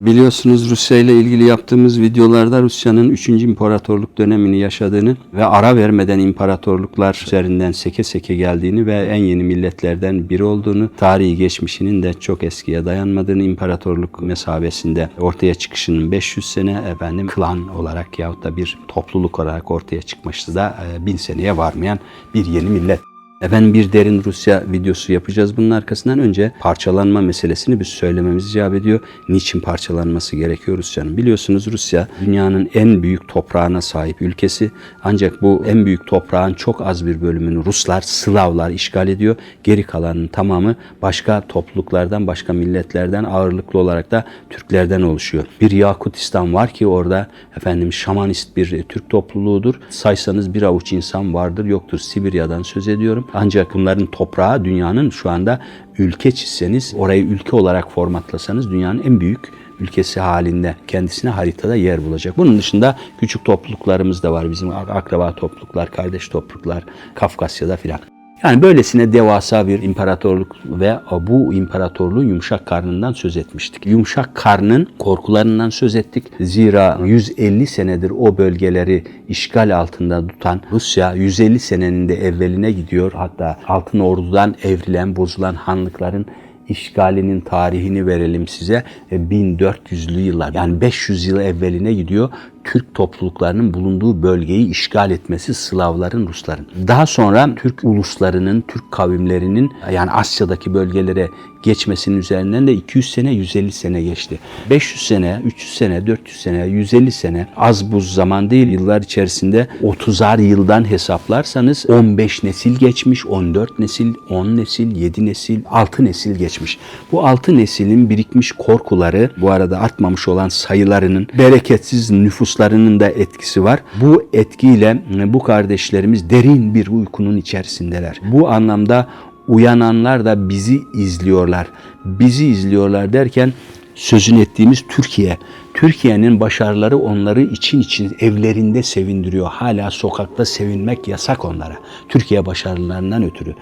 Biliyorsunuz Rusya ile ilgili yaptığımız videolarda Rusya'nın 3. imparatorluk dönemini yaşadığını ve ara vermeden imparatorluklar üzerinden seke seke geldiğini ve en yeni milletlerden biri olduğunu, tarihi geçmişinin de çok eskiye dayanmadığını, imparatorluk mesabesinde ortaya çıkışının 500 sene efendim klan olarak yahut da bir topluluk olarak ortaya çıkmıştı da e, bin seneye varmayan bir yeni millet. Efendim bir derin Rusya videosu yapacağız. Bunun arkasından önce parçalanma meselesini bir söylememiz icap ediyor. Niçin parçalanması gerekiyor Rusya'nın? Biliyorsunuz Rusya dünyanın en büyük toprağına sahip ülkesi. Ancak bu en büyük toprağın çok az bir bölümünü Ruslar, Slavlar işgal ediyor. Geri kalanın tamamı başka topluluklardan, başka milletlerden ağırlıklı olarak da Türklerden oluşuyor. Bir Yakutistan var ki orada efendim şamanist bir Türk topluluğudur. Saysanız bir avuç insan vardır yoktur. Sibirya'dan söz ediyorum. Ancak bunların toprağı dünyanın şu anda ülke çizseniz, orayı ülke olarak formatlasanız dünyanın en büyük ülkesi halinde kendisine haritada yer bulacak. Bunun dışında küçük topluluklarımız da var. Bizim akraba topluluklar, kardeş topluluklar, Kafkasya'da filan. Yani böylesine devasa bir imparatorluk ve bu imparatorluğun yumuşak karnından söz etmiştik. Yumuşak karnın korkularından söz ettik. Zira 150 senedir o bölgeleri işgal altında tutan Rusya 150 senenin de evveline gidiyor. Hatta Altın Ordu'dan evrilen, bozulan hanlıkların işgalinin tarihini verelim size. E, 1400'lü yıllar yani 500 yıl evveline gidiyor. Türk topluluklarının bulunduğu bölgeyi işgal etmesi Slavların, Rusların. Daha sonra Türk uluslarının, Türk kavimlerinin yani Asya'daki bölgelere geçmesinin üzerinden de 200 sene, 150 sene geçti. 500 sene, 300 sene, 400 sene, 150 sene az buz zaman değil yıllar içerisinde 30'ar yıldan hesaplarsanız 15 nesil geçmiş, 14 nesil, 10 nesil, 7 nesil, 6 nesil geçmiş. Bu 6 neslin birikmiş korkuları, bu arada artmamış olan sayılarının bereketsiz nüfuslarının da etkisi var. Bu etkiyle bu kardeşlerimiz derin bir uykunun içerisindeler. Bu anlamda uyananlar da bizi izliyorlar. Bizi izliyorlar derken sözün ettiğimiz Türkiye. Türkiye'nin başarıları onları için için evlerinde sevindiriyor. Hala sokakta sevinmek yasak onlara. Türkiye başarılarından ötürü.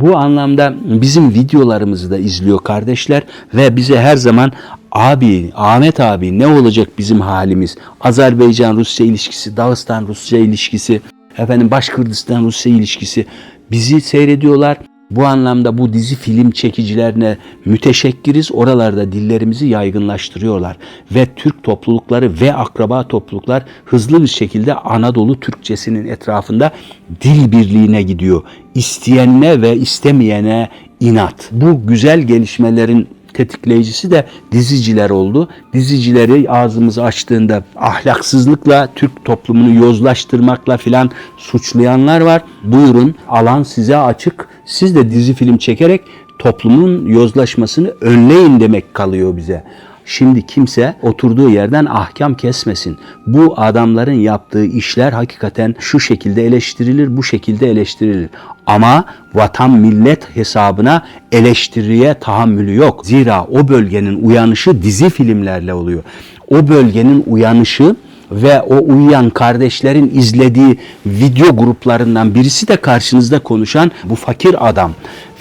Bu anlamda bizim videolarımızı da izliyor kardeşler ve bize her zaman abi, Ahmet abi ne olacak bizim halimiz? Azerbaycan-Rusya ilişkisi, Dağıstan-Rusya ilişkisi, efendim Başkırdistan-Rusya ilişkisi bizi seyrediyorlar. Bu anlamda bu dizi film çekicilerine müteşekkiriz. Oralarda dillerimizi yaygınlaştırıyorlar. Ve Türk toplulukları ve akraba topluluklar hızlı bir şekilde Anadolu Türkçesinin etrafında dil birliğine gidiyor. İsteyenine ve istemeyene inat. Bu güzel gelişmelerin tetikleyicisi de diziciler oldu. Dizicileri ağzımızı açtığında ahlaksızlıkla Türk toplumunu yozlaştırmakla filan suçlayanlar var. Buyurun alan size açık. Siz de dizi film çekerek toplumun yozlaşmasını önleyin demek kalıyor bize. Şimdi kimse oturduğu yerden ahkam kesmesin. Bu adamların yaptığı işler hakikaten şu şekilde eleştirilir, bu şekilde eleştirilir. Ama vatan millet hesabına eleştiriye tahammülü yok. Zira o bölgenin uyanışı dizi filmlerle oluyor. O bölgenin uyanışı ve o uyuyan kardeşlerin izlediği video gruplarından birisi de karşınızda konuşan bu fakir adam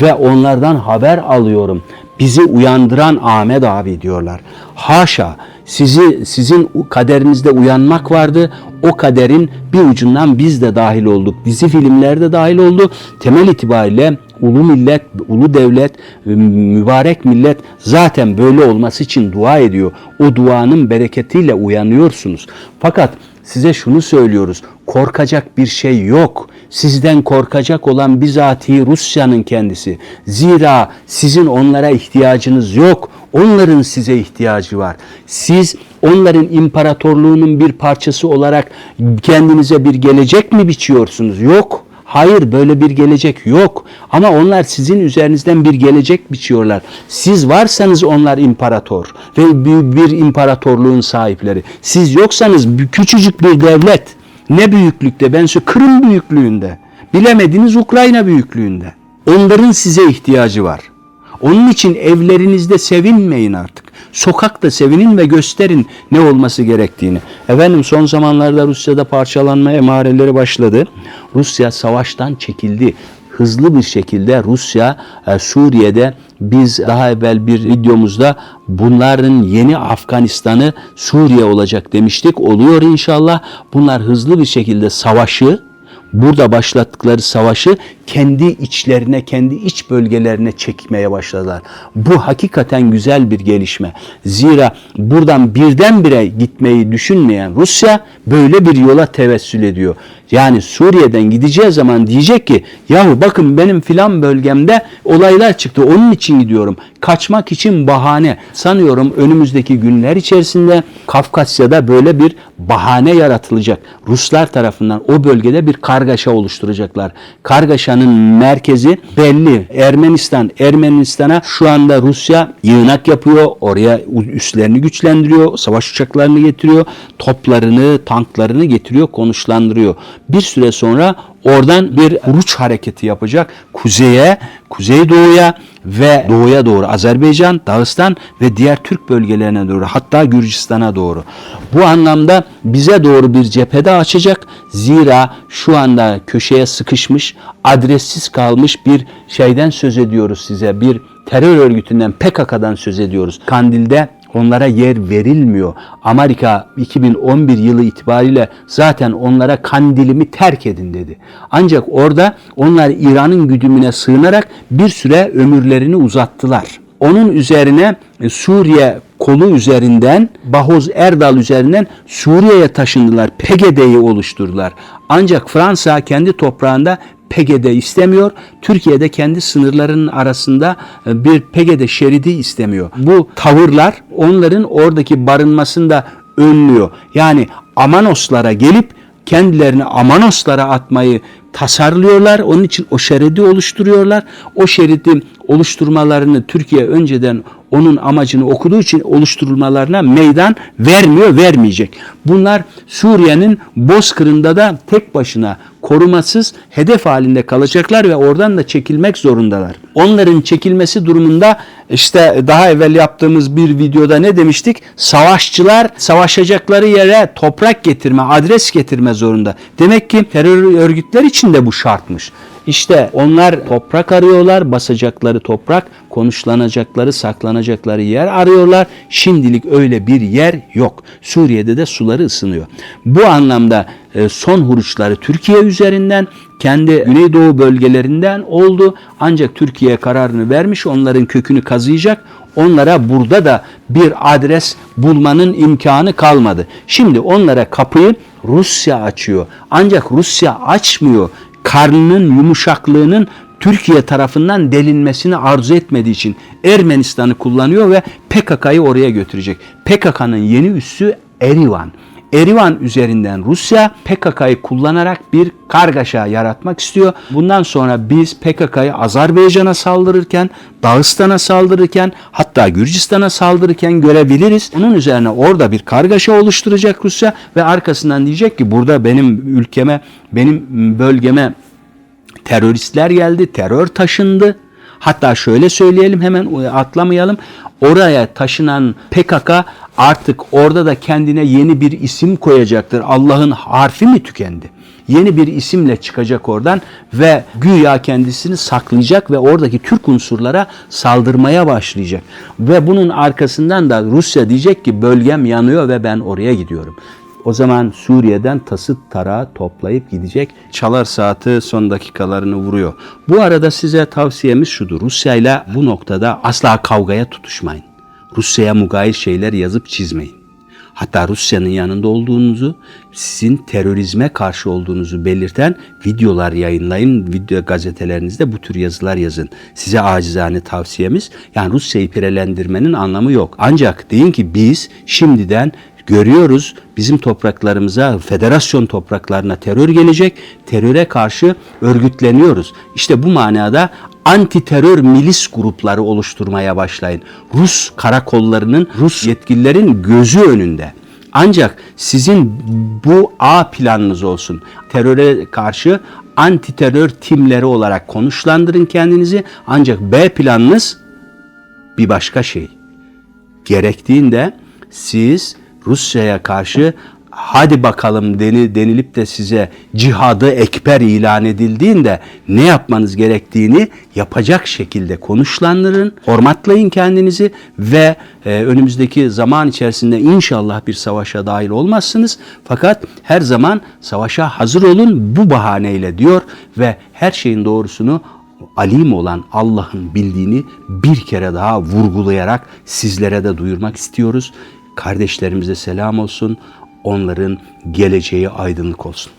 ve onlardan haber alıyorum. Bizi uyandıran Ahmet abi diyorlar. Haşa sizi sizin kaderinizde uyanmak vardı. O kaderin bir ucundan biz de dahil olduk. Dizi filmlerde dahil oldu. Temel itibariyle ulu millet, ulu devlet, mübarek millet zaten böyle olması için dua ediyor. O duanın bereketiyle uyanıyorsunuz. Fakat size şunu söylüyoruz. Korkacak bir şey yok. Sizden korkacak olan bizatihi Rusya'nın kendisi. Zira sizin onlara ihtiyacınız yok. Onların size ihtiyacı var. Siz onların imparatorluğunun bir parçası olarak kendinize bir gelecek mi biçiyorsunuz? Yok. Hayır böyle bir gelecek yok. Ama onlar sizin üzerinizden bir gelecek biçiyorlar. Siz varsanız onlar imparator ve bir imparatorluğun sahipleri. Siz yoksanız küçücük bir devlet. Ne büyüklükte? Ben şu Kırım büyüklüğünde. Bilemediniz Ukrayna büyüklüğünde. Onların size ihtiyacı var. Onun için evlerinizde sevinmeyin artık. Sokakta sevinin ve gösterin ne olması gerektiğini. Efendim son zamanlarda Rusya'da parçalanma emareleri başladı. Rusya savaştan çekildi. hızlı bir şekilde Rusya e, Suriye'de biz daha evvel bir videomuzda bunların yeni Afganistan'ı Suriye olacak demiştik. Oluyor inşallah. Bunlar hızlı bir şekilde savaşı burada başlattıkları savaşı kendi içlerine, kendi iç bölgelerine çekmeye başladılar. Bu hakikaten güzel bir gelişme. Zira buradan birdenbire gitmeyi düşünmeyen Rusya böyle bir yola tevessül ediyor. Yani Suriye'den gideceği zaman diyecek ki yahu bakın benim filan bölgemde olaylar çıktı onun için gidiyorum. Kaçmak için bahane. Sanıyorum önümüzdeki günler içerisinde Kafkasya'da böyle bir bahane yaratılacak. Ruslar tarafından o bölgede bir kargaşa oluşturacaklar. Kargaşanın merkezi belli. Ermenistan. Ermenistan'a şu anda Rusya yığınak yapıyor. Oraya üslerini güçlendiriyor. Savaş uçaklarını getiriyor. Toplarını, tanklarını getiriyor, konuşlandırıyor. Bir süre sonra oradan bir uruç hareketi yapacak. Kuzeye, kuzeydoğuya ve doğuya doğru Azerbaycan, Dağıstan ve diğer Türk bölgelerine doğru hatta Gürcistan'a doğru. Bu anlamda bize doğru bir cephede açacak. Zira şu anda köşeye sıkışmış, adressiz kalmış bir şeyden söz ediyoruz size. Bir terör örgütünden PKK'dan söz ediyoruz. Kandil'de onlara yer verilmiyor. Amerika 2011 yılı itibariyle zaten onlara kandilimi terk edin dedi. Ancak orada onlar İran'ın güdümüne sığınarak bir süre ömürlerini uzattılar. Onun üzerine Suriye kolu üzerinden Bahoz Erdal üzerinden Suriye'ye taşındılar. PGD'yi oluşturdular. Ancak Fransa kendi toprağında PGD istemiyor. Türkiye'de kendi sınırlarının arasında e, bir PGD şeridi istemiyor. Bu tavırlar onların oradaki barınmasını da önlüyor. Yani Amanoslara gelip kendilerini Amanoslara atmayı tasarlıyorlar. Onun için o şeridi oluşturuyorlar. O şeridi oluşturmalarını Türkiye önceden onun amacını okuduğu için oluşturulmalarına meydan vermiyor, vermeyecek. Bunlar Suriye'nin Bozkır'ında da tek başına korumasız hedef halinde kalacaklar ve oradan da çekilmek zorundalar. Onların çekilmesi durumunda işte daha evvel yaptığımız bir videoda ne demiştik? Savaşçılar savaşacakları yere toprak getirme, adres getirme zorunda. Demek ki terör örgütler için de bu şartmış. İşte onlar toprak arıyorlar, basacakları toprak, konuşlanacakları, saklanacakları yer arıyorlar. Şimdilik öyle bir yer yok. Suriye'de de suları ısınıyor. Bu anlamda e, son huruçları Türkiye üzerinden kendi Güneydoğu bölgelerinden oldu. Ancak Türkiye kararını vermiş, onların kökünü kazıyacak. Onlara burada da bir adres bulmanın imkanı kalmadı. Şimdi onlara kapıyı Rusya açıyor. Ancak Rusya açmıyor karnının yumuşaklığının Türkiye tarafından delinmesini arzu etmediği için Ermenistan'ı kullanıyor ve PKK'yı oraya götürecek. PKK'nın yeni üssü Erivan. Erivan üzerinden Rusya PKK'yı kullanarak bir kargaşa yaratmak istiyor. Bundan sonra biz PKK'yı Azerbaycan'a saldırırken, Dağıstan'a saldırırken, hatta Gürcistan'a saldırırken görebiliriz. Onun üzerine orada bir kargaşa oluşturacak Rusya ve arkasından diyecek ki burada benim ülkeme, benim bölgeme teröristler geldi, terör taşındı. Hatta şöyle söyleyelim hemen atlamayalım. Oraya taşınan PKK artık orada da kendine yeni bir isim koyacaktır. Allah'ın harfi mi tükendi? Yeni bir isimle çıkacak oradan ve güya kendisini saklayacak ve oradaki Türk unsurlara saldırmaya başlayacak. Ve bunun arkasından da Rusya diyecek ki bölgem yanıyor ve ben oraya gidiyorum. O zaman Suriye'den tasıt tarağı toplayıp gidecek. Çalar saati son dakikalarını vuruyor. Bu arada size tavsiyemiz şudur. Rusya ile bu noktada asla kavgaya tutuşmayın. Rusya'ya mugayir şeyler yazıp çizmeyin. Hatta Rusya'nın yanında olduğunuzu, sizin terörizme karşı olduğunuzu belirten videolar yayınlayın. Video gazetelerinizde bu tür yazılar yazın. Size acizane tavsiyemiz. Yani Rusya'yı pirelendirmenin anlamı yok. Ancak deyin ki biz şimdiden görüyoruz bizim topraklarımıza, federasyon topraklarına terör gelecek. Teröre karşı örgütleniyoruz. İşte bu manada anti terör milis grupları oluşturmaya başlayın. Rus karakollarının, Rus yetkililerin gözü önünde. Ancak sizin bu A planınız olsun. Teröre karşı anti terör timleri olarak konuşlandırın kendinizi. Ancak B planınız bir başka şey. Gerektiğinde siz Rusya'ya karşı hadi bakalım deni, denilip de size cihadı ekber ilan edildiğinde ne yapmanız gerektiğini yapacak şekilde konuşlandırın, hormatlayın kendinizi ve e, önümüzdeki zaman içerisinde inşallah bir savaşa dahil olmazsınız. Fakat her zaman savaşa hazır olun bu bahaneyle diyor ve her şeyin doğrusunu alim olan Allah'ın bildiğini bir kere daha vurgulayarak sizlere de duyurmak istiyoruz. Kardeşlerimize selam olsun. Onların geleceği aydınlık olsun.